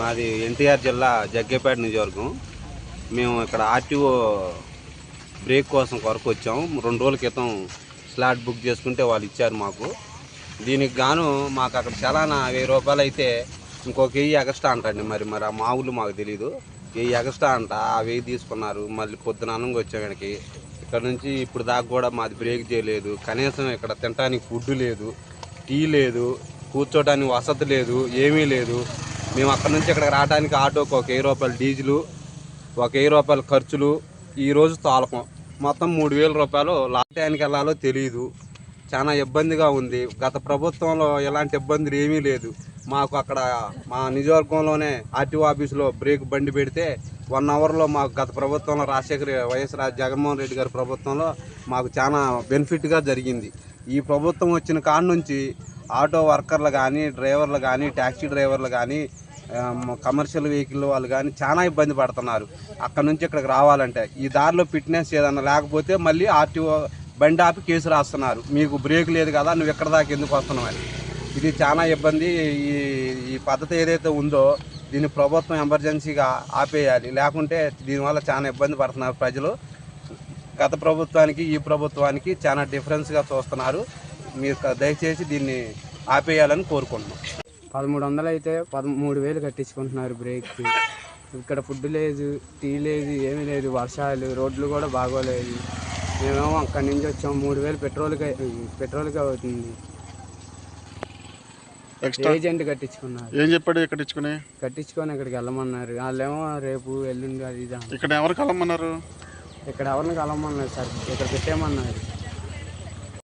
మాది ఎన్టీఆర్ జిల్లా జగ్గేపేట నియోజకవర్గం. మేము ఇక్కడ ఆర్టీఓ బ్రేక్ కోసం కొరకు వచ్చాము. రెండు రోజుల క్రితం స్లాట్ బుక్ చేసుకుంటే వాళ్ళు ఇచ్చారు మాకు. దీనికి గాను మాకు అక్కడ చలానా వెయ్యి రూపాయలు అయితే ఇంకొక వెయ్యి ఎగస్ట్రా అంటండి మరి మరి ఆ మావులు మాకు తెలియదు వెయ్యి ఎగస్ట్రా అంట ఆ వెయ్యి తీసుకున్నారు. మళ్ళీ పొద్దున అన్నంగా వచ్చాం ఇక్కడికి ఇక్కడ నుంచి ఇప్పుడు దాకా కూడా మాది బ్రేక్ చేయలేదు. కనీసం ఇక్కడ తినడానికి ఫుడ్ లేదు టీ లేదు కూర్చోడానికి వసతి లేదు ఏమీ లేదు. మేము అక్కడ నుంచి ఇక్కడికి రావడానికి ఆటోకి ఒక వెయ్యి రూపాయలు డీజిలు ఒక వెయ్యి రూపాయల ఖర్చులు ఈరోజు తాలకం. మొత్తం మూడు వేల రూపాయలు లాటానికి వెళ్ళాలో తెలియదు చాలా ఇబ్బందిగా ఉంది. గత ప్రభుత్వంలో ఎలాంటి ఇబ్బందులు ఏమీ లేదు. మాకు అక్కడ మా నియోజకవర్గంలోనే ఆర్టీఓ ఆఫీసులో బ్రేక్ బండి పెడితే వన్ అవర్లో మాకు గత ప్రభుత్వంలో రాజశేఖర్ వైఎస్ జగన్మోహన్ రెడ్డి గారి ప్రభుత్వంలో మాకు చాలా బెనిఫిట్గా జరిగింది. ఈ ప్రభుత్వం వచ్చిన కాడ నుంచి ఆటో వర్కర్లు కానీ డ్రైవర్లు కానీ ట్యాక్సీ డ్రైవర్లు కానీ కమర్షియల్ వెహికల్ వాళ్ళు కానీ చాలా ఇబ్బంది పడుతున్నారు. అక్కడ నుంచి ఇక్కడికి రావాలంటే. ఈ దారిలో ఫిట్నెస్ ఏదన్నా లేకపోతే మళ్ళీ ఆర్టీఓ బండి ఆపి కేసు రాస్తున్నారు. మీకు బ్రేక్ లేదు కదా నువ్వు ఎక్కడ దాకా ఎందుకు వస్తున్నావు అని. ఇది చాలా ఇబ్బంది. ఈ ఈ పద్ధతి ఏదైతే ఉందో దీన్ని ప్రభుత్వం ఎమర్జెన్సీగా ఆపేయాలి. లేకుంటే దీనివల్ల చాలా ఇబ్బంది పడుతున్నారు ప్రజలు. గత ప్రభుత్వానికి ఈ ప్రభుత్వానికి చాలా డిఫరెన్స్గా చూస్తున్నారు. మీరు దయచేసి దీన్ని ఆపేయాలని కోరుకుంటున్నాం. పదమూడు వందలు అయితే పదమూడు వేలు కట్టించుకుంటున్నారు బ్రేక్కి. ఇక్కడ ఫుడ్ లేదు టీ లేదు ఏమీ లేదు వర్షాలు రోడ్లు కూడా బాగోలేదు. మేమేమో అక్కడి నుంచి వచ్చాము మూడు వేలు పెట్రోల్కి పెట్రోల్కి అవుతుంది. ఎక్స్ట్రా ఏజెంట్ కట్టించుకున్నారు. ఏం చెప్పాడు ఇక్కడ ఇచ్చుకుని? కట్టించుకొని ఇక్కడికి వెళ్ళమన్నారు. వాళ్ళేమో రేపు ఎల్లుండి అది. ఇక్కడ ఎవరు కలమన్నారు ఇక్కడ ఎవరిని కలవమన్నారు సార్? ఇక్కడ పెట్టేయమన్నారు.